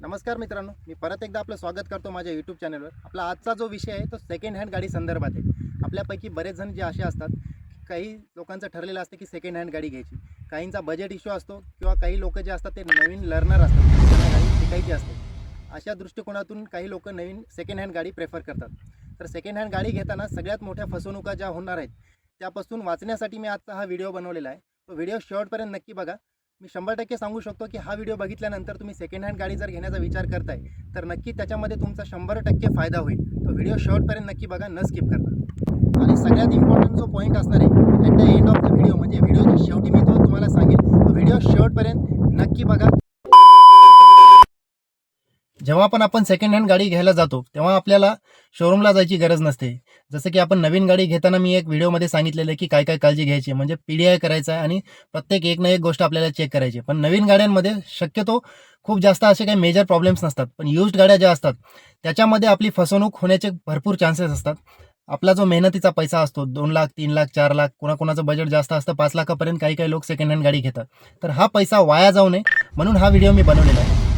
नमस्कार मित्रांनो मी परत एकदा आपलं स्वागत करतो माझ्या यूट्यूब चॅनलवर आपला आजचा जो विषय आहे तो सेकंड हँड गाडी संदर्भात आहे. आपल्यापैकी बरेच जण जे असे असतात की काही लोकांचं ठरलेलं असतं की सेकंड हँड गाडी घ्यायची. काहींचा बजेट इश्यू असतो किंवा काही लोक जे असतात ते नवीन लर्नर असतात. त्यांना गाडी शिकायची असते. अशा दृष्टिकोनातून काही लोक नवीन सेकंड हँड गाडी प्रेफर करतात. तर सेकंड हँड गाडी घेताना सगळ्यात मोठ्या फसवणुका ज्या होणार आहेत त्यापासून वाचण्यासाठी मी आजचा हा व्हिडिओ बनवलेला आहे. तो व्हिडिओ शेवटपर्यंत नक्की बघा. मी शंभर टक्के सांगू शकतो की हा व्हिडिओ बघितल्यानंतर तुम्ही सेकंड हँड गाडी जर घेण्याचा विचार करताय तर नक्की त्याच्यामध्ये तुमचा शंभर टक्के फायदा होईल. तो व्हिडिओ शेवटपर्यंत नक्की बघा न स्किप करता. आणि सगळ्यात इम्पॉर्टंट जो पॉईंट असणार आहे at the end of the video म्हणजे व्हिडिओच्या शेवटी मी तो तुम्हाला सांगेन. तो व्हिडिओ शेवटपर्यंत नक्की बघा. जेव्हा पण आपण सेकंड हँड गाडी घ्यायला जातो तेव्हा आपल्याला शोरूमला जायची गरज नसते. जसं की आपण नवीन गाडी घेताना मी एक व्हिडिओमध्ये सांगितलेलं आहे की काय काय काळजी घ्यायची म्हणजे पी डी आय करायचा आहे आणि प्रत्येक एक ना एक गोष्ट आपल्याला चेक करायची. पण नवीन गाड्यांमध्ये शक्यतो खूप जास्त असे काही मेजर प्रॉब्लेम्स नसतात. पण युज्ड गाड्या ज्या असतात त्याच्यामध्ये आपली फसवणूक होण्याचे भरपूर चान्सेस असतात. आपला जो मेहनतीचा पैसा असतो दोन लाख तीन लाख चार लाख कोणाकोणाचं बजेट जास्त असतं पाच लाखापर्यंत काही काही लोक सेकंड हँड गाडी घेतात. तर हा पैसा वाया जाऊ नये म्हणून हा व्हिडिओ मी बनवलेला आहे.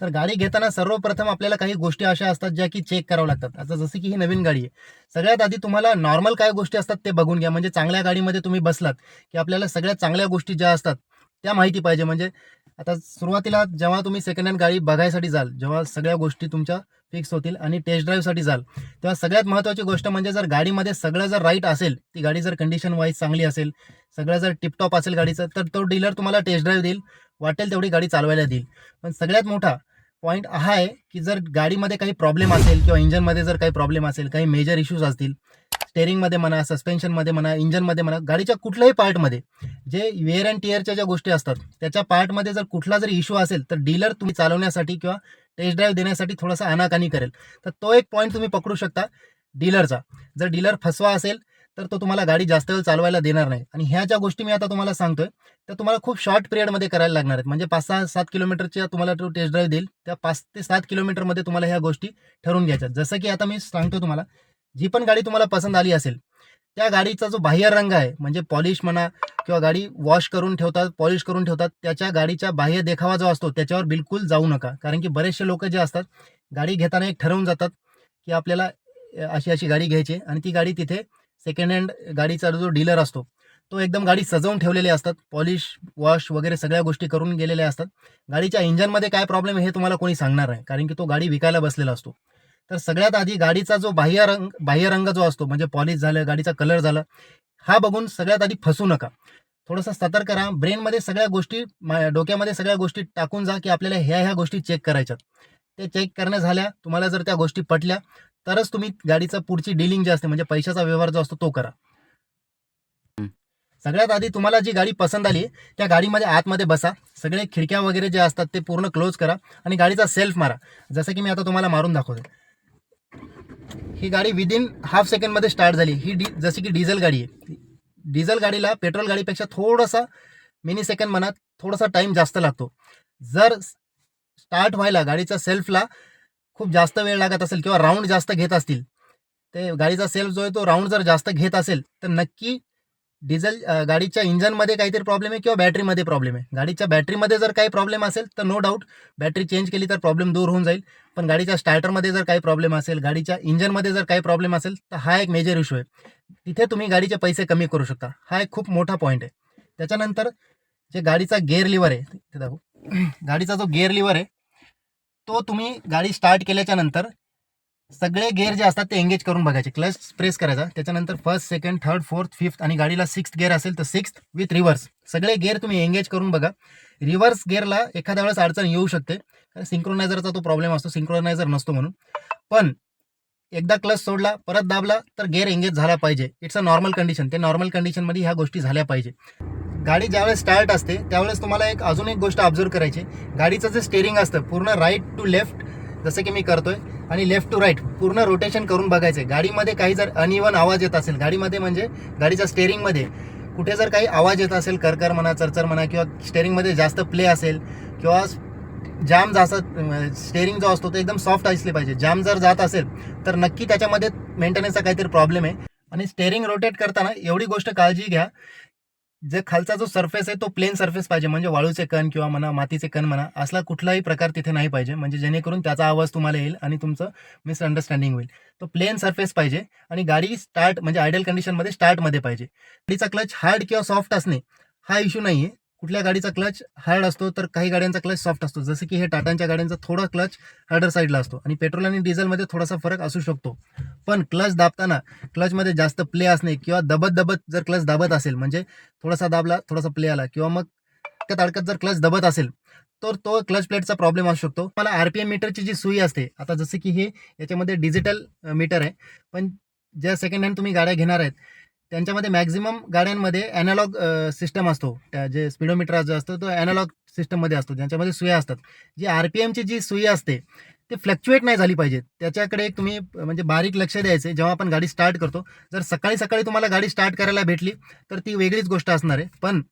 तर गाडी घेताना सर्वप्रथम आपल्याला काही गोष्टी अशा असतात ज्या की चेक करावं लागतात. आता जसं की ही नवीन गाडी आहे. सगळ्यात आधी तुम्हाला नॉर्मल काय गोष्टी असतात ते बघून घ्या. म्हणजे चांगल्या गाडीमध्ये तुम्ही बसलात की आपल्याला सगळ्यात चांगल्या गोष्टी ज्या असतात त्या माहिती पाहिजे. म्हणजे आता सुरुवातीला जेव्हा तुम्ही सेकंड हँड गाडी बघायसाठी जाल जेव्हा सगळ्या गोष्टी तुमच्या फिक्स होतील आणि टेस्ट ड्राईव्हसाठी जाल तेव्हा सगळ्यात महत्त्वाची गोष्ट म्हणजे जर गाडीमध्ये सगळं जर राईट असेल ती गाडी जर कंडिशन वाईज चांगली असेल सगळं जर टिपटॉप असेल गाडीचं तर तो डीलर तुम्हाला टेस्ट ड्राईव्ह देईल. वाटेल तेवढी गाडी चालवायला देईल. पण सगळ्यात मोठा पॉईंट हा आहे की जर गाडीमध्ये काही प्रॉब्लेम असेल किंवा इंजनमध्ये जर काही प्रॉब्लेम असेल काही मेजर इश्यूज असतील स्टेअरिंगमध्ये म्हणा सस्पेन्शनमध्ये म्हणा इंजनमध्ये म्हणा गाडीच्या कुठल्याही पार्टमध्ये जे वेअर अँड टिअरच्या ज्या गोष्टी असतात त्याच्या पार्टमध्ये जर कुठला जरी इश्यू असेल तर डीलर तुम्ही चालवण्यासाठी किंवा टेस्ट ड्राईव्ह देण्यासाठी थोडासा आनाकानी करेल. तर तो एक पॉईंट तुम्ही पकडू शकता डीलरचा जर डीलर फसवा असेल तर तो तुम्हाला गाडी जास्त वेळ चालवायला देणार नाही. आणि ह्या ज्या गोष्टी मी आता तुम्हाला सांगतोय त्या तुम्हाला खूप शॉर्ट पिरियडमध्ये करायला लागणार आहेत. म्हणजे पाच सहा सात किलोमीटरच्या तुम्हाला तो टेस्ट ड्राईव्ह देईल. त्या पाच ते सात किलोमीटरमध्ये तुम्हाला ह्या गोष्टी ठरवून घ्यायच्या जसं की आता मी सांगतो तुम्हाला जी पण गाडी तुम्हाला पसंत आली असेल त्या गाडीचा जो बाह्य रंग आहे म्हणजे पॉलिश म्हणा किंवा गाडी वॉश करून ठेवतात पॉलिश करून ठेवतात त्याच्या गाडीच्या बाह्य देखावा जो असतो त्याच्यावर बिलकुल जाऊ नका. कारण की बरेचसे लोक जे असतात गाडी घेताना एक ठरवून जातात की आपल्याला अशी अशी गाडी घ्यायची आहे. आणि ती गाडी तिथे सेकंड हँड गाडीचा जो डीलर असतो तो एकदम गाडी सजवून ठेवलेली असतात. पॉलिश वॉश वगैरे सगळ्या गोष्टी करून गेलेल्या असतात. गाडीच्या इंजनमध्ये काय प्रॉब्लेम आहे हे तुम्हाला कोणी सांगणार नाही कारण की तो गाडी विकायला बसलेला असतो. तर सगळ्यात आधी गाडीचा जो बाह्य रंग बाह्य रंग जो असतो म्हणजे पॉलिश झालं गाडीचा कलर झाला हा बघून सगळ्यात आधी फसू नका. थोडंसं सतर्क राहा. ब्रेनमध्ये सगळ्या गोष्टी मा- डोक्यामध्ये सगळ्या गोष्टी टाकून जा की आपल्याला ह्या ह्या गोष्टी चेक करायच्यात. ते चेक करण्या झाल्या तुम्हाला जर त्या गोष्टी पटल्या तरच तुम्ही गाडीचं पुढची डिलिंग जी असते म्हणजे पैशाचा व्यवहार जो असतो तो करा. सगळ्यात आधी तुम्हाला जी गाडी पसंत आली त्या गाडीमध्ये आतमध्ये बसा. सगळे खिडक्या वगैरे जे असतात ते पूर्ण क्लोज करा आणि गाडीचा सेल्फ मारा. जसं की मी आता तुम्हाला मारून दाखवतो ही गाडी विदिन हाफ सेकंडमध्ये स्टार्ट झाली. ही डी जशी की डिझेल गाडी आहे. डिझेल गाडीला पेट्रोल गाडीपेक्षा थोडासा मिनी सेकंड म्हणा थोडासा टाईम जास्त लागतो. जर स्टार्ट व्हायला गाडीचा सेल्फला खूप जास्त वेळ लागत असेल किंवा राऊंड जास्त घेत असतील ते गाडीचा सेल्फ जो आहे तो राऊंड जर जास्त घेत असेल तर नक्की डिझेल गाडीच्या इंजनमध्ये काहीतरी प्रॉब्लेम आहे किंवा बॅटरीमध्ये प्रॉब्लेम आहे. गाडीच्या बॅटरीमध्ये जर काही प्रॉब्लेम असेल तर नो डाऊट बॅटरी चेंज केली तर प्रॉब्लेम दूर होऊन जाईल. पण गाडीच्या स्टार्टरमध्ये जर काही प्रॉब्लेम असेल गाडीच्या इंजनमध्ये जर काही प्रॉब्लेम असेल तर हा एक मेजर इश्यू आहे. तिथे तुम्ही गाडीचे पैसे कमी करू शकता. हा एक खूप मोठा पॉईंट आहे. त्याच्यानंतर जे गाडीचा गेअर लिव्हर आहे ते दाखवू. गाडीचा जो गेअर लिव्हर आहे तो तुम्ही गाडी स्टार्ट केल्याच्यानंतर सगळे गेअर जे असतात ते एंगेज करून बघायचे. क्लच प्रेस करायचा. त्याच्यानंतर first second third fourth fifth आणि गाडीला सिक्स गेअर असेल तर सिक्स्थ विथ रिव्हर्स सगळे गेअर तुम्ही एंगेज करून बघा. रिव्हर्स गेअरला एखाद्या वेळेस अडचण येऊ शकते. कारण सिंक्रोनायझरचा तो प्रॉब्लेम असतो. सिंक्रोनायझर नसतो म्हणून. पण एकदा क्लच सोडला परत दाबला तर गेअर एंगेज झाला पाहिजे. इट्स अ नॉर्मल कंडिशन ते नॉर्मल कंडिशनमध्ये ह्या गोष्टी झाल्या पाहिजे. गाडी ज्यावेळेस स्टार्ट असते त्यावेळेस तुम्हाला एक अजून एक गोष्ट ऑब्झर्व करायची गाडीचं जे स्टेअरिंग असतं पूर्ण राईट टू लेफ्ट जसं की मी करतोय आणि लेफ्ट टू राईट पूर्ण रोटेशन करून बघायचं गाडीमध्ये काही जर अनइवन आवाज येत असेल गाडीमध्ये म्हणजे गाडीच्या स्टेअरिंगमध्ये कुठे जर काही आवाज येत असेल करकर म्हणा चरचर म्हणा किंवा स्टेअरिंगमध्ये जास्त प्ले असेल किंवा जाम जास्त स्टेअरिंग जो असतो तो एकदम सॉफ्ट असले पाहिजे. जाम जर जात असेल तर नक्की त्याच्यामध्ये मेंटेनन्सचा काहीतरी प्रॉब्लेम आहे. आणि स्टेअरिंग रोटेट करताना एवढी गोष्ट काळजी घ्या जे खालचा जो सरफेस आहे तो प्लेन सरफेस पाहिजे. म्हणजे वाळूचे कण किंवा म्हणा मातीचे कण म्हणा असला कुठलाही प्रकार तिथे नाही पाहिजे. म्हणजे जेणेकरून त्याचा आवाज तुम्हाला येईल आणि तुमचं मिसअंडरस्टँडिंग होईल. तो प्लेन सरफेस पाहिजे आणि गाडी स्टार्ट म्हणजे आयडियल कंडिशनमध्ये स्टार्टमध्ये पाहिजे. गाडीचा क्लच हार्ड किंवा सॉफ्ट असणे हा इश्यू नाही आहे कुठल्या गाडीचा क्लच हार्ड असतो तर काही गाड्यांचा क्लच सॉफ्ट असतो. जसं की हे टाटांच्या गाड्यांचा थोडा क्लच हार्डर साईडला असतो आणि पेट्रोल आणि डिझेलमध्ये थोडासा फरक असू शकतो. पण क्लच दाबताना क्लचमध्ये जास्त प्ले असणे किंवा दबत दबत जर क्लच दाबत असेल म्हणजे थोडासा दाबला थोडासा प्ले आला किंवा मग त्या अडकत जर क्लच दबत असेल तर तो क्लच प्लेटचा प्रॉब्लेम असू शकतो. मला आर पी एम मीटरची जी सुई असते आता जसं की हे याच्यामध्ये डिजिटल मीटर आहे पण ज्या सेकंड हँड तुम्ही गाड्या घेणार आहेत त्यांच्यामध्ये मॅक्झिमम गाड्यांमध्ये ॲनालॉग सिस्टम असतो. त्या जे स्पीडोमीटर जो असतो तो ॲनालॉग सिस्टममध्ये असतो. ज्यांच्यामध्ये सुया असतात. जी आर पी एमची जी सुई असते ते फ्लक्च्युएट नाही झाली पाहिजे त्याच्याकडे तुम्ही म्हणजे बारीक लक्ष द्यायचे जेव्हा आपण गाडी स्टार्ट करतो जर सकाळी सकाळी तुम्हाला गाडी स्टार्ट करायला भेटली तर ती वेगळीच गोष्ट असणार आहे. पण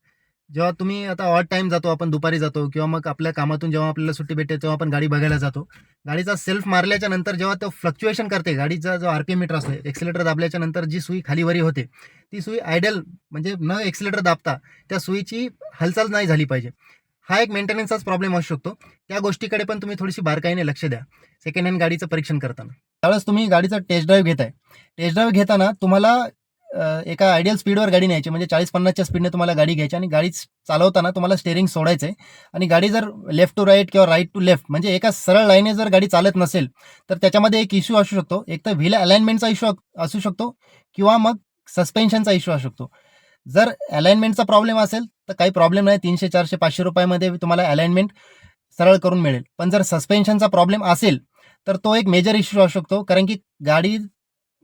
जेव्हा तुम्ही आता ऑड टाईम जातो आपण दुपारी जातो किंवा मग आपल्या कामातून जेव्हा आपल्याला सुट्टी भेटते तेव्हा आपण गाडी बघायला जातो. गाडीचा सेल्फ मारल्याच्या नंतर जेव्हा तो फ्लक्च्युएशन करते गाडीचा जो आर पी मीटर असतो एक्सिलेटर दाबल्याच्या नंतर जी सुई खालीवरी होते ती सुई आयडल म्हणजे न एक्सिलेटर दाबता त्या सुईची हालचाल नाही झाली पाहिजे. हा एक मेंटेनन्सचाच प्रॉब्लेम असू शकतो. त्या गोष्टीकडे पण तुम्ही थोडीशी बारकाईने लक्ष द्या सेकंड हँड गाडीचं परीक्षण करताना. त्यावेळेस तुम्ही गाडीचा टेस्ट ड्राईव्ह घेताय. टेस्ट ड्राईव्ह घेताना तुम्हाला एका आयडियल स्पीडवर गाडी न्यायची. म्हणजे चाळीस पन्नासच्या स्पीडने तुम्हाला गाडी घ्यायची आणि गाडी चालवताना तुम्हाला स्टेअरिंग सोडायचं आहे आणि गाडी जर लेफ्ट टू राईट किंवा राईट टू लेफ्ट म्हणजे एका सरळ लाईनने जर गाडी चालत नसेल तर त्याच्यामध्ये एक इश्यू असू शकतो. एक तर व्हील अलाइनमेंटचा इश्यू असू शकतो किंवा मग सस्पेन्शनचा इश्यू असू शकतो. जर अलाइनमेंटचा प्रॉब्लेम असेल तर काही प्रॉब्लेम नाही. तीनशे चारशे पाचशे रुपयामध्ये तुम्हाला अलाइनमेंट सरळ करून मिळेल. पण जर सस्पेन्शनचा प्रॉब्लेम असेल तर तो एक मेजर इश्यू असू शकतो. कारण की गाडी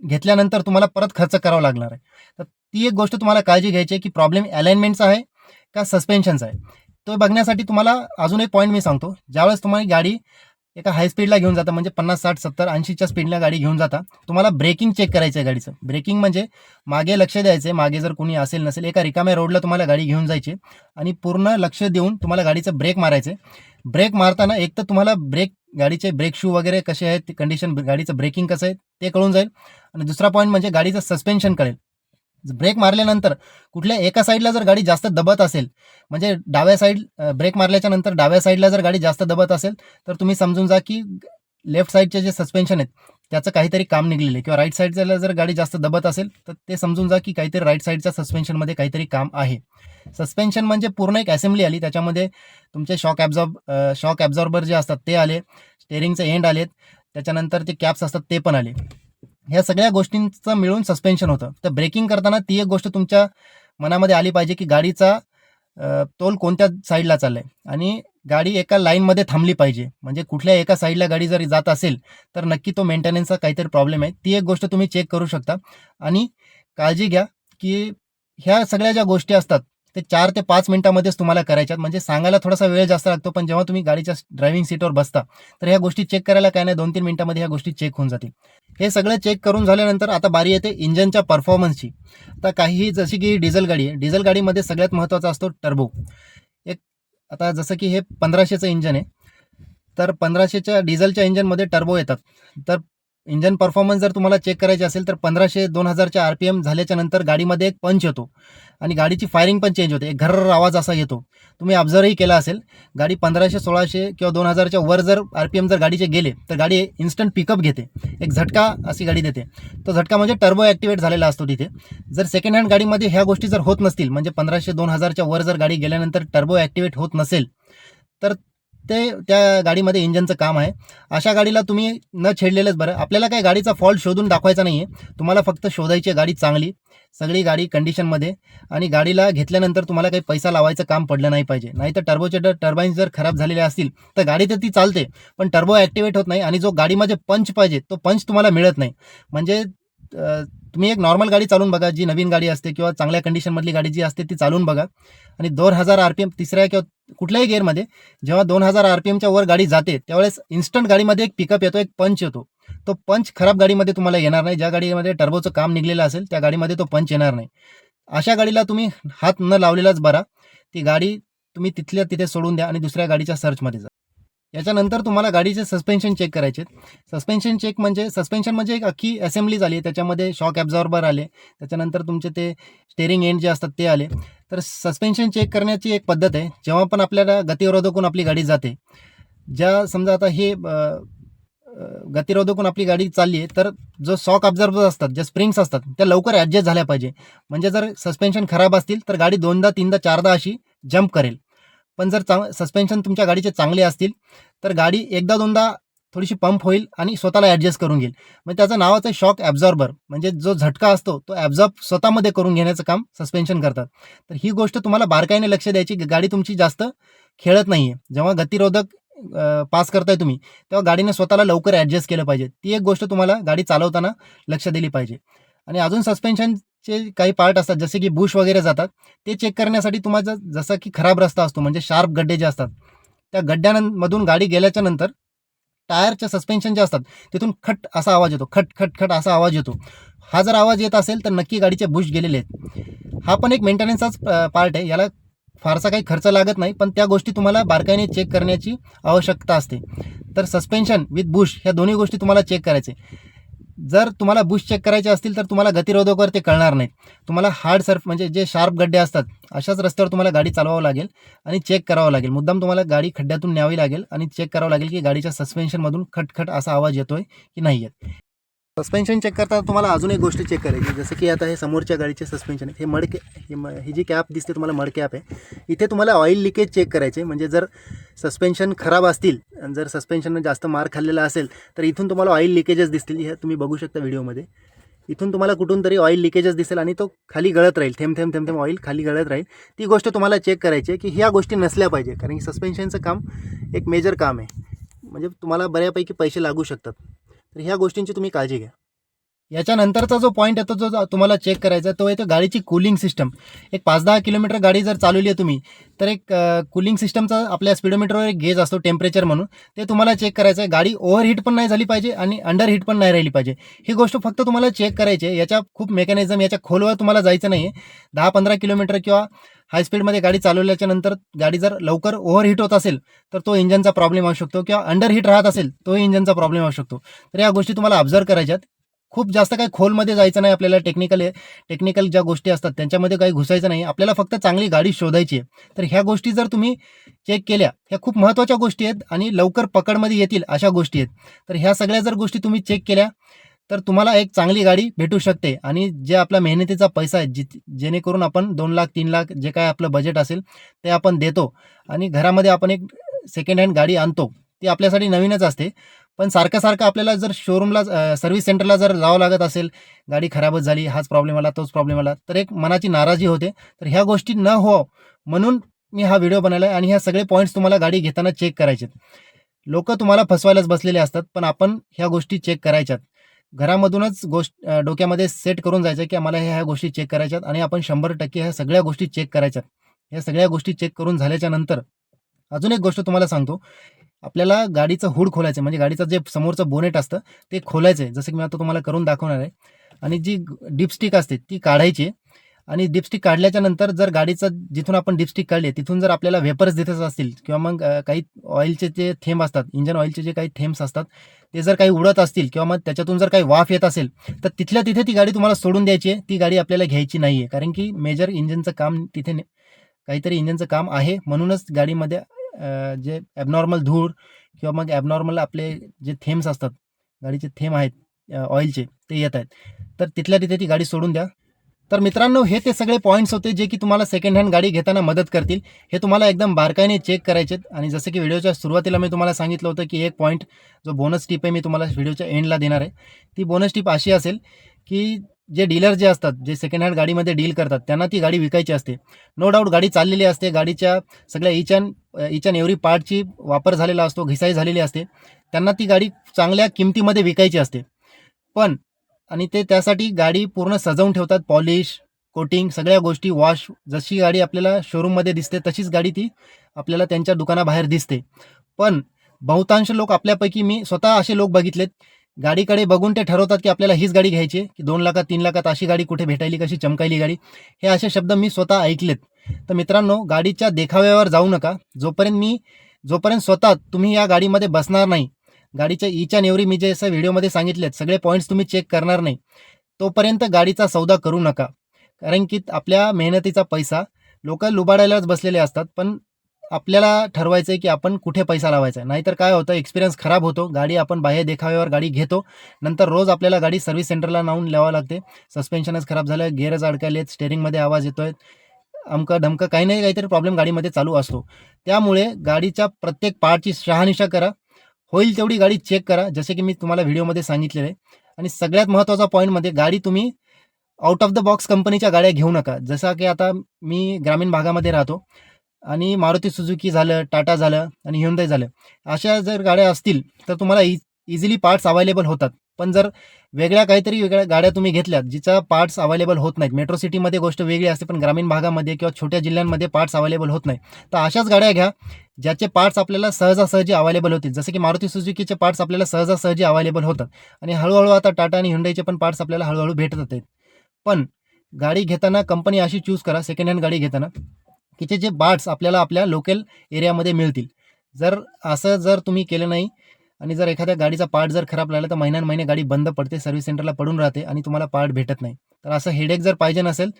घेतल्यानंतर तुम्हाला परत खर्च करावा लागणार आहे. तर ती एक गोष्ट तुम्हाला काळजी घ्यायची आहे की प्रॉब्लेम अलाइनमेंटचा आहे का सस्पेन्शनचा आहे. तो बघण्यासाठी तुम्हाला अजून एक पॉईंट मी सांगतो. ज्यावेळेस तुम्हाला गाडी एका हाय स्पीडला घेऊन जाता म्हणजे पन्नास साठ सत्तर ऐंशीच्या स्पीडला गाडी घेऊन जाता तुम्हाला ब्रेकिंग चेक करायचं आहे गाडीचं. ब्रेकिंग म्हणजे मागे लक्ष द्यायचं मागे जर कोणी असेल नसेल एका रिकाम्या रोडला तुम्हाला गाडी घेऊन जायची आणि पूर्ण लक्ष देऊन तुम्हाला गाडीचं ब्रेक मारायचं ब्रेक मारताना एक तर तुम्हाला ब्रेक गाडीचे ब्रेक शू वगैरे कसे आहेत कंडिशन गाडीचं ब्रेकिंग कसं आहे ते कळून जाईल. आणि दुसरा पॉईंट म्हणजे गाडीचं सस्पेन्शन कळेल. ब्रेक मारल्यानंतर कुठल्या एका साईडला जर गाडी जास्त दबत असेल म्हणजे डाव्या साईड ब्रेक मारल्याच्या नंतर डाव्या साईडला जर गाडी जास्त दबत असेल तर तुम्ही समजून जा की लेफ्ट साईडचे जे सस्पेन्शन आहेत त्याचं काहीतरी काम निघलेलं आहे. किंवा राईट साईडला जर गाडी जास्त दबत असेल तर ते समजून जा की काहीतरी राईट साईडच्या सस्पेन्शनमध्ये काहीतरी काम आहे. सस्पेन्शन म्हणजे पूर्ण एक असेंब्ली आली. त्याच्यामध्ये तुमचे शॉक ॲब्झॉर्ब शॉक ॲब्झॉर्बर जे असतात ते आले. स्टेअरिंगचे एंड आलेत. त्याच्यानंतर ते कॅप्स असतात ते पण आले. ह्या सगळ्या गोष्टींचं मिळून सस्पेन्शन होतं. तर ब्रेकिंग करताना ती एक गोष्ट तुमच्या मनामध्ये आली पाहिजे की गाडीचा तोल कोणत्या साईडला चाललाय. आणि गाडी एका लाईनमध्ये थांबली पाहिजे. म्हणजे कुठल्या एका साईडला गाडी जरी जात असेल तर नक्की तो मेंटेनन्सचा काहीतरी प्रॉब्लेम आहे. ती एक गोष्ट तुम्ही चेक करू शकता. आणि काळजी घ्या की ह्या सगळ्या ज्या गोष्टी असतात ते चार ते पाच मिनिटामध्येच तुम्हाला करायच्यात. म्हणजे सांगायला थोडासा वेळ जास्त लागतो पण जेव्हा तुम्ही गाडीच्या ड्रायव्हिंग सीटवर बसता तर ह्या गोष्टी चेक करायला काय नाही दोन तीन मिनिटामध्ये ह्या गोष्टी चेक होऊन जातील. हे सगळं चेक करून झाल्यानंतर आता बारी येते इंजनच्या परफॉर्मन्सची आता काही जशी की डिझेल गाडी आहे डिझेल गाडीमध्ये सगळ्यात महत्त्वाचा असतो टर्बो आता जसं की हे पंधराशेचं इंजन आहे तर पंधराशेच्या डिझेलच्या इंजनमध्ये टर्बो येतात. तर इंजन परफॉर्मन्स जर तुम्हाला चेक करायचे असेल तर पंधराशे दोन हजारच्या आर पी एम झाल्याच्यानंतर गाडीमध्ये एक पंच येतो. आणि गाडीची फायरिंग पण चेंज होते. एक घर्र आवाज असा येतो. तुम्ही ऑब्झर्वही केला असेल. गाडी पंधराशे सोळाशे किंवा दोन हजारच्या वर जर आर पी एम जर गाडीचे गेले तर गाडी इन्स्टंट पिकअप घेते. एक झटका अशी गाडी देते. तो झटका म्हणजे टर्बो ॲक्टिवेट झालेला असतो तिथे. जर सेकंड हँड गाडीमध्ये ह्या गोष्टी जर होत नसतील म्हणजे पंधराशे दोन हजारच्या वर जर गाडी गेल्यानंतर टर्बो ॲक्टिवेट होत नसेल तर ते त्या गाडीमध्ये इंजनचं काम आहे. अशा गाडीला तुम्ही न छेडलेलंच बरं. आपल्याला काही गाडीचा फॉल्ट शोधून दाखवायचा नाही आहे तुम्हाला फक्त शोधायची आहे गाडी चांगली सगळी गाडी कंडिशनमध्ये आणि गाडीला घेतल्यानंतर तुम्हाला काही पैसा लावायचं काम पडलं नाही पाहिजे. नाही तर टर्बोचेटर टर्बाईन्स जर खराब झालेले असतील तर गाडी तर ती चालते पण टर्बो ॲक्टिवेट होत नाही आणि जो गाडीमध्ये पंच पाहिजे तो पंच तुम्हाला मिळत नाही. म्हणजे तुम्ही एक नॉर्मल गाडी चालून बघा जी नवीन गाडी असते किंवा चांगल्या कंडिशनमधली गाडी जी असते ती चालून बघा. आणि दोन हजार आर पी एम तिसऱ्या किंवा कुठल्याही गेअरमध्ये जेव्हा दोन हजार आर पी वर गाडी जाते त्यावेळेस इन्स्टंट गाडीमध्ये एक पिकअप येतो एक पंच येतो. तो पंच खराब गाडीमध्ये तुम्हाला येणार नाही. ज्या गाडीमध्ये टर्बोचं काम निघलेलं असेल त्या गाडीमध्ये तो पंच येणार नाही. अशा गाडीला तुम्ही हात न लावलेलाच बरा. ती गाडी तुम्ही तिथल्या तिथे सोडून द्या आणि दुसऱ्या गाडीच्या सर्चमध्ये जा. याच्यानंतर तुम्हाला गाडीचे सस्पेन्शन चेक करायचे सस्पेन्शन चेक म्हणजे सस्पेन्शन म्हणजे एक अख्खी असेंब्ली झाली त्याच्यामध्ये शॉक ॲब्झॉर्बर आले. त्याच्यानंतर तुमचे ते स्टेरिंग एंड जे असतात ते आले. तर सस्पेन्शन चेक करण्याची एक पद्धत आहे. जेव्हा पण आपल्याला गतिरोधकून आपली गाडी जाते ज्या समजा आता हे गतिरोधकून आपली गाडी चालली आहे तर जो शॉक ऑब्झर्वर असतात ज्या स्प्रिंग्स असतात त्या लवकर ॲडजस्ट झाल्या पाहिजे. म्हणजे जर सस्पेन्शन खराब असतील तर गाडी दोनदा तीनदा चारदा अशी जंप करेल. पण जर चांग सस्पेन्शन तुमच्या गाडीचे चांगले असतील तर गाडी एकदा दोनदा थोडीशी पंप होईल आणि स्वतःला ॲडजस्ट करून घेईल. म्हणजे त्याचं नावाचं शॉक ॲब्झॉर्बर म्हणजे जो झटका असतो तो ॲब्झॉर्ब स्वतःमध्ये करून घेण्याचं काम सस्पेन्शन करतात. तर ही गोष्ट तुम्हाला बारकाईने लक्ष द्यायची की गाडी तुमची जास्त खेळत नाही आहे जेव्हा गतिरोधक पास करताय तुम्ही तेव्हा गाडीने स्वतःला लवकर ॲडजस्ट केलं पाहिजे. ती एक गोष्ट तुम्हाला गाडी चालवताना लक्ष दिली पाहिजे. आणि अजून सस्पेन्शन चे काही पार्ट असतात जसे की बुश वगैरे जातात ते चेक करण्यासाठी तुम्हाला जसं की खराब रस्ता असतो म्हणजे शार्प गड्डे जे असतात त्या गड्ड्यांमधून गाडी गेल्याच्यानंतर टायरच्या सस्पेन्शन जे असतात तिथून खट असा आवाज येतो खट खट खट असा आवाज येतो. हा जर आवाज येत असेल तर नक्की गाडीचे बुश गेलेले आहेत. हा पण एक मेंटेनन्सचाच पार्ट आहे याला फारसा काही खर्च लागत नाही पण त्या गोष्टी तुम्हाला बारकाईने चेक करण्याची आवश्यकता असते. तर सस्पेन्शन विथ बुश ह्या दोन्ही गोष्टी तुम्हाला चेक करायचे. जर तुम्हाला बुश चेक करायचे असतील तर तुम्हाला गतिरोधकवर ते कळणार नाही तुम्हाला हार्ड सर्फ म्हणजे जे शार्प गड्डे असतात अशाच रस्त्यावर तुम्हाला गाडी चालवावं लागेल आणि चेक करावं लागेल. मुद्दाम तुम्हाला गाडी खड्ड्यातून न्यावी लागेल आणि चेक करावं लागेल की गाडीच्या सस्पेन्शनमधून खटखट असा आवाज येतोय की नाही येत सस्पेन्शन चेक करताना तुम्हाला अजून एक गोष्ट चेक करायची जसं की आता हे समोरच्या गाडीचे सस्पेन्शन हे मड हे म ही जी कॅप दिसते तुम्हाला मड कॅप आहे इथे तुम्हाला ऑइल लिकेज चेक करायचे म्हणजे जर सस्पेन्शन खराब असतील जर सस्पेन्शननं जास्त मार खाल्लेला असेल तर इथून तुम्हाला ऑइल लिकेजेस दिसतील. हे तुम्ही बघू शकता व्हिडिओमध्ये. इथून तुम्हाला कुठून तरी ऑइल लिकेजेस दिसेल आणि तो खाली गळत राहील. थेंब थेंब थेंब थेंब ऑइल खाली गळत राहील. ती गोष्ट तुम्हाला चेक करायची आहे की ह्या गोष्टी नसल्या पाहिजे. कारण की सस्पेन्शनचं काम एक मेजर काम आहे. म्हणजे तुम्हाला बऱ्यापैकी पैसे लागू शकतात. तर ह्या गोष्टींची तुम्ही काळजी घ्या. याच्यानंतरचा जो पॉईंट येतो जो तुम्हाला चेक करायचा आहे तो येतो गाडीची कूलिंग सिस्टम एक पाच दहा किलोमीटर गाडी जर चालवली आहे तुम्ही तर एक कूलिंग सिस्टमचा आपल्या स्पीडोमीटरवर एक गेज असतो टेम्परेचर म्हणून. ते तुम्हाला चेक करायचं आहे. गाडी ओव्हरहीट पण नाही झाली पाहिजे आणि अंडर हीट पण नाही राहिली पाहिजे. ही गोष्ट फक्त तुम्हाला चेक करायची आहे. याच्या खूप मेकॅनिझम याच्या खोलवर तुम्हाला जायचं नाही आहे दहा पंधरा किलोमीटर किंवा हाय स्पीडमध्ये गाडी चालवल्याच्या नंतर गाडी जर लवकर ओव्हरहीट होत असेल तर तो इंजनचा प्रॉब्लेम असू शकतो किंवा अंडर हीट राहत असेल तो इंजनचा प्रॉब्लेम असू शकतो. तर या गोष्टी तुम्हाला ऑब्झर्व करायच्यात खूप जास्त काही खोलमध्ये जायचं नाही आपल्याला टेक्निकल टेक्निकल ज्या गोष्टी असतात त्यांच्यामध्ये काही घुसायचं नाही. आपल्याला फक्त चांगली गाडी शोधायची आहे. तर ह्या गोष्टी जर तुम्ही चेक केल्या ह्या खूप महत्त्वाच्या गोष्टी आहेत आणि लवकर पकडमध्ये येतील अशा गोष्टी आहेत. तर ह्या सगळ्या जर गोष्टी तुम्ही चेक केल्या तर तुम्हाला एक चांगली गाडी भेटू शकते. आणि जे आपला मेहनतीचा पैसा आहे जि जेणेकरून आपण दोन लाख तीन लाख जे काय आपलं बजेट असेल ते आपण देतो. आणि घरामध्ये आपण एक सेकंड हँड गाडी आणतो. ती आपल्यासाठी नवीनच असते. पण सारखं सारखं आपल्याला जर शोरूमला सर्व्हिस सेंटरला जर जावं लागत असेल गाडी खराबच झाली हाच प्रॉब्लेम आला तोच प्रॉब्लेम आला तर एक मनाची नाराजी होते. तर ह्या गोष्टी न हो म्हणून मी हा व्हिडिओ बनवला आहे आणि ह्या सगळे पॉईंट्स तुम्हाला गाडी घेताना चेक करायचे लोक तुम्हाला फसवायलाच बसलेले असतात पण आपण ह्या गोष्टी चेक करायच्यात. घरामधूनच गोष्ट डोक्यामध्ये सेट करून जायचं की आम्हाला ह्या ह्या गोष्टी चेक करायच्यात आणि आपण शंभर टक्के ह्या सगळ्या गोष्टी चेक करायच्यात ह्या सगळ्या गोष्टी चेक करून झाल्याच्यानंतर अजून एक गोष्ट तुम्हाला सांगतो आपल्याला गाडीचं हुड खोलायचं आहे. म्हणजे गाडीचं जे समोरचं बोनेट असतं ते खोलायचं आहे जसं की मी आता तुम्हाला करून दाखवणार आहे आणि जी डिपस्टिक असते ती काढायची आहे. आणि डिपस्टिक काढल्याच्या नंतर जर गाडीचं जिथून आपण डिपस्टिक काढले तिथून जर आपल्याला वेपर्स दिसत असतील किंवा मग काही ऑइलचे जे थेंब असतात इंजन ऑइलचे जे काही थेंब्स असतात ते जर काही उडत असतील किंवा मग त्याच्यातून जर काही वाफ येत असेल तर तिथल्या तिथे ती गाडी तुम्हाला सोडून द्यायची आहे. ती गाडी आपल्याला घ्यायची नाही आहे कारण की मेजर इंजनचं काम तिथे ने- काहीतरी इंजनचं काम आहे. म्हणूनच गाडीमध्ये जे ॲबनॉर्मल धूळ किंवा मग ॲबनॉर्मल आपले जे थेंब्स असतात गाडीचे थेंब आहेत ऑइलचे ते येत आहेत. तर तिथल्या तिथे ती गाडी सोडून द्या. तर मित्रांनो हे ते सगळे पॉईंट्स होते जे की तुम्हाला सेकंड हँड गाडी घेताना मदत करतील. हे तुम्हाला एकदम बारकाईने चेक करायचे आहेत. आणि जसं की व्हिडिओच्या सुरुवातीला मी तुम्हाला सांगितलं होतं की एक पॉईंट जो बोनस टिप आहे मी तुम्हाला व्हिडिओच्या एंडला देणार आहे. ती बोनस टिप अशी असेल की जे डीलर जे असतात जे सेकंड हँड गाडीमध्ये डील करतात त्यांना ती गाडी विकायची असते. नो डाऊट गाडी चाललेली असते. गाडीच्या सगळ्या inch and inch and every पार्टची वापर झालेला असतो घिसाई झालेली असते. त्यांना ती गाडी चांगल्या किमतीमध्ये विकायची असते. पण आणि ते त्यासाठी गाडी पूर्ण सजवून ठेवतात पॉलिश कोटिंग सगळ्या गोष्टी वॉश जशी गाडी आपल्याला शोरूममध्ये दिसते तशीच गाडी ती आपल्याला त्यांच्या दुकानाबाहेर दिसते. पण बहुतांश लोक आपल्यापैकी मी स्वतः असे लोक बघितलेत गाडीकडे बघून ते ठरवतात की आपल्याला हीच गाडी घ्यायची की दोन लाखात तीन लाखात अशी गाडी कुठे भेटायली कशी चमकायली गाडी हे असे शब्द मी स्वतः ऐकलेत. तर मित्रांनो गाडीच्या देखाव्यावर जाऊ नका. जोपर्यंत मी जोपर्यंत स्वतः तुम्ही या गाडीमध्ये बसणार नाही गाडीच्या ईच्या नेवरी मी जे असं व्हिडिओमध्ये सांगितलेत सगळे पॉईंट्स तुम्ही चेक करणार नाही. तोपर्यंत गाडीचा सौदा करू नका. कारण की आपल्या मेहनतीचा पैसा लोक लुबाडायलाच बसलेले असतात पण आपल्याला ठरवायचं आहे की आपण कुठे पैसा लावायचा आहे. नाहीतर काय होतं एक्सपिरियन्स खराब होतो गाडी आपण बाह्य देखाव्यावर गाडी घेतो नंतर रोज आपल्याला गाडी सर्व्हिस सेंटरला नावून लावावं लागते. सस्पेन्शनच खराब झालं गेअरच अडकायलेत स्टेअरिंगमध्ये आवाज येतो आहे अमकं धमकं काही नाही काहीतरी प्रॉब्लेम गाडीमध्ये चालू असतो. त्यामुळे गाडीच्या प्रत्येक पार्टची शहानिशा करा. होईल तेवढी गाडी चेक करा. जसे की मी तुम्हाला व्हिडिओमध्ये सांगितलेलं आहे. आणि सगळ्यात महत्त्वाचा पॉईंटमध्ये म्हणजे गाडी तुम्ही आउट ऑफ द बॉक्स कंपनीच्या गाड्या घेऊ नका. जसा की आता मी ग्रामीण भागामध्ये राहतो. आणि मारुती सुझुकी झालं टाटा झालं आणि ह्युंदाई झालं. अशा जर गाड्या असतील तर तुम्हाला इ इझिली पार्ट्स अवेलेबल होतात. पण जर वेगळ्या काहीतरी वेगळ्या गाड्या तुम्ही घेतल्यात जिचा पार्ट्स अवेलेबल होत नाहीत मेट्रो सिटीमध्ये गोष्ट वेगळी असते पण ग्रामीण भागामध्ये किंवा छोट्या जिल्ह्यांमध्ये पार्ट्स अवेलेबल होत नाही तर अशाच गाड्या घ्या ज्याचे पार्ट्स आपल्याला सहजासहजी अवेलेबल होतील. जसं की मारुती सुजुकीचे पार्ट्स आपल्याला सहजासहजी अवेलेबल होतात. आणि हळूहळू आता टाटा आणि हुंडाईचे पण पार्ट्स आपल्याला हळूहळू भेटत आहेत. पण गाडी घेताना कंपनी अशी चूज करा सेकंड हँड गाडी घेताना की जे पार्ट्स आपल्याला आपल्या लोकल एरियामध्ये मिळतील. जर असं जर तुम्ही केलं नाही आणि जर एखाद्या गाडीचा पार्ट जर खराब लागला तर महिन्यान महिने गाडी बंद पडते सर्व्हिस सेंटरला पडून राहते आणि तुम्हाला पार्ट भेटत नाही. तर असं हेडेक जर पाहिजे नसेल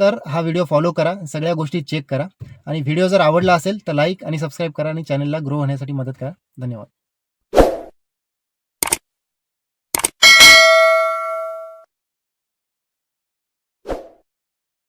तर हा व्हिडिओ फॉलो करा सगळ्या गोष्टी चेक करा. आणि व्हिडिओ जर आवडला असेल तर लाईक आणि सबस्क्राईब करा आणि चॅनलला ग्रो होण्यासाठी मदत करा. धन्यवाद.